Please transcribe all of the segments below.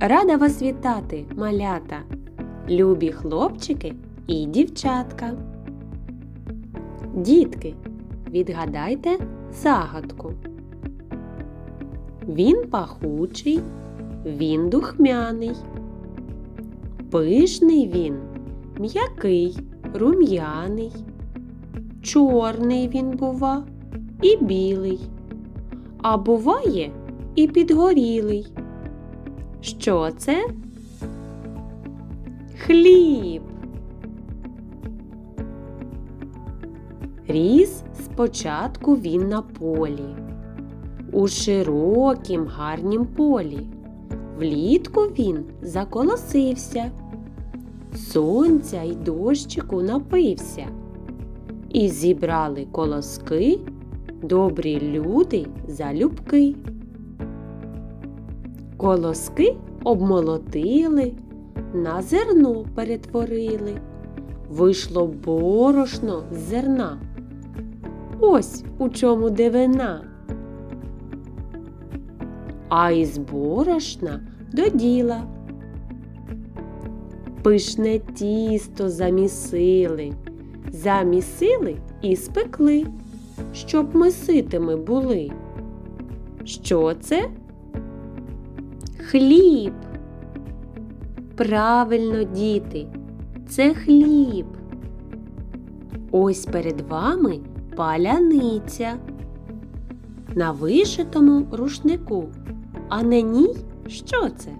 Рада вас вітати, малята, любі хлопчики і дівчатка. Дітки, відгадайте загадку. Він пахучий, він духмяний. Пишний він, м'який, рум'яний. Чорний він бува і білий, а буває і підгорілий. Що це? Хліб. Ріс спочатку він на полі, у широкім гарнім полі. Влітку він заколосився, сонця й дощику напився. І зібрали колоски добрі люди залюбки. Колоски обмолотили, на зерно перетворили. Вийшло борошно з зерна. Ось у чому дивина. А із борошна до діла. Пишне тісто замісили, замісили і спекли, щоб ми ситими були. Що це? Хліб. Правильно, діти, це хліб. Ось перед вами паляниця. На вишитому рушнику. А на ній що це?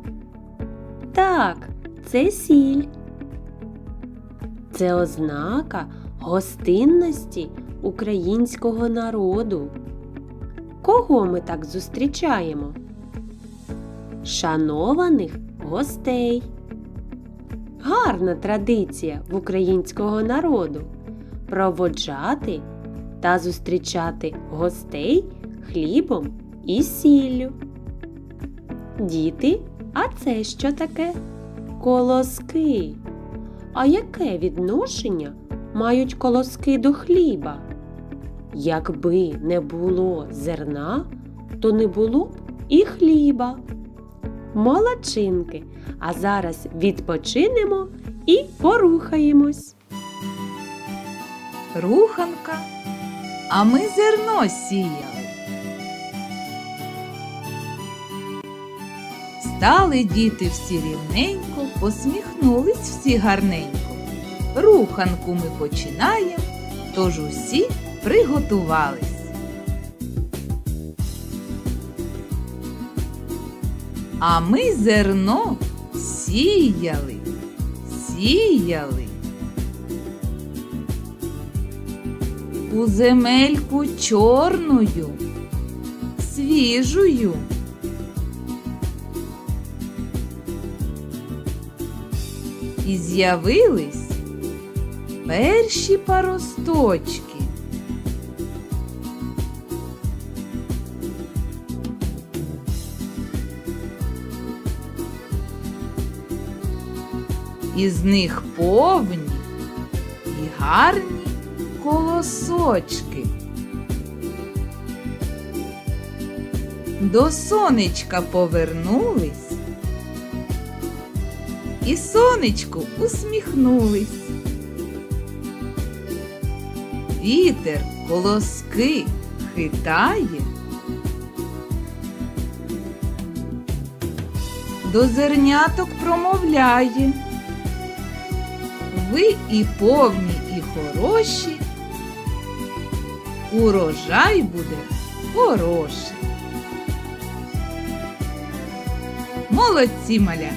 Так, це сіль. Це ознака гостинності українського народу. Кого ми так зустрічаємо? Шанованих гостей. Гарна традиція в українського народу проводжати та зустрічати гостей хлібом і сіллю. Діти, а це що таке? Колоски. А яке відношення мають колоски до хліба? Якби не було зерна, то не було б і хліба. Молодчинки! А зараз відпочинемо і порухаємось. Руханка, а ми зерно сіяли. Стали діти всі рівненько, посміхнулись всі гарненько. Руханку ми починаємо, тож усі приготувались. А ми зерно сіяли, сіяли. У земельку чорною, свіжую. І з'явились перші паросточки. Із них повні і гарні колосочки. До сонечка повернулись і сонечку усміхнулись. Вітер колоски хитає. До зерняток промовляє. Ви і повні, і хороші, урожай буде хороший. Молодці маля!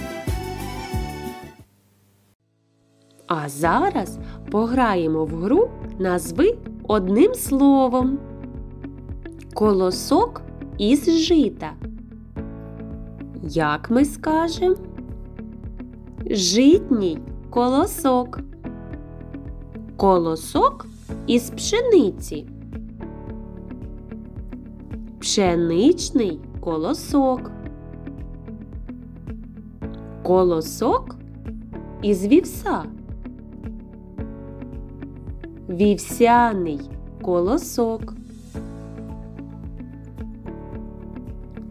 А зараз пограємо в гру назви одним словом. Колосок із жита. Як ми скажемо? Житній колосок. Колосок із пшениці. Пшеничний колосок. Колосок із вівса. Вівсяний колосок.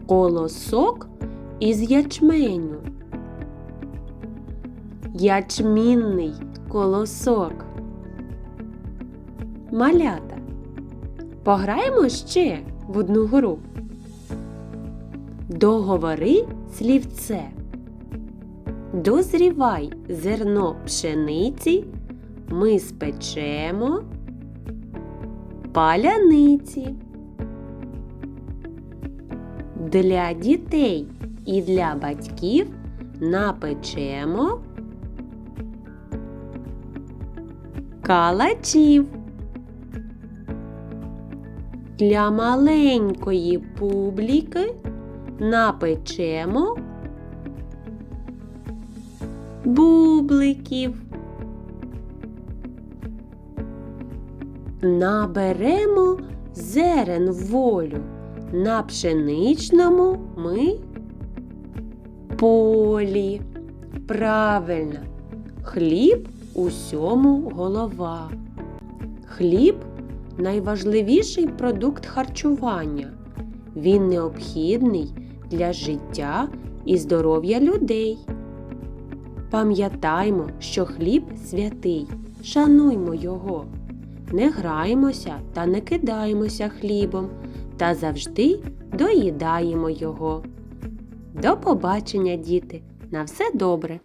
Колосок із ячменю. Ячмінний колосок. Малята. Пограємо ще в одну гру. Договори слівце. Дозрівай зерно пшениці, ми спечемо паляниці. Для дітей і для батьків напечемо калачів. Для маленької публіки напечемо бубликів. Наберемо зерен волю. На пшеничному ми полі. Правильно, хліб усьому голова. Хліб найважливіший продукт харчування. Він необхідний для життя і здоров'я людей. Пам'ятаймо, що хліб святий, шануймо його. Не граємося та не кидаємося хлібом, та завжди доїдаємо його. До побачення, діти! На все добре!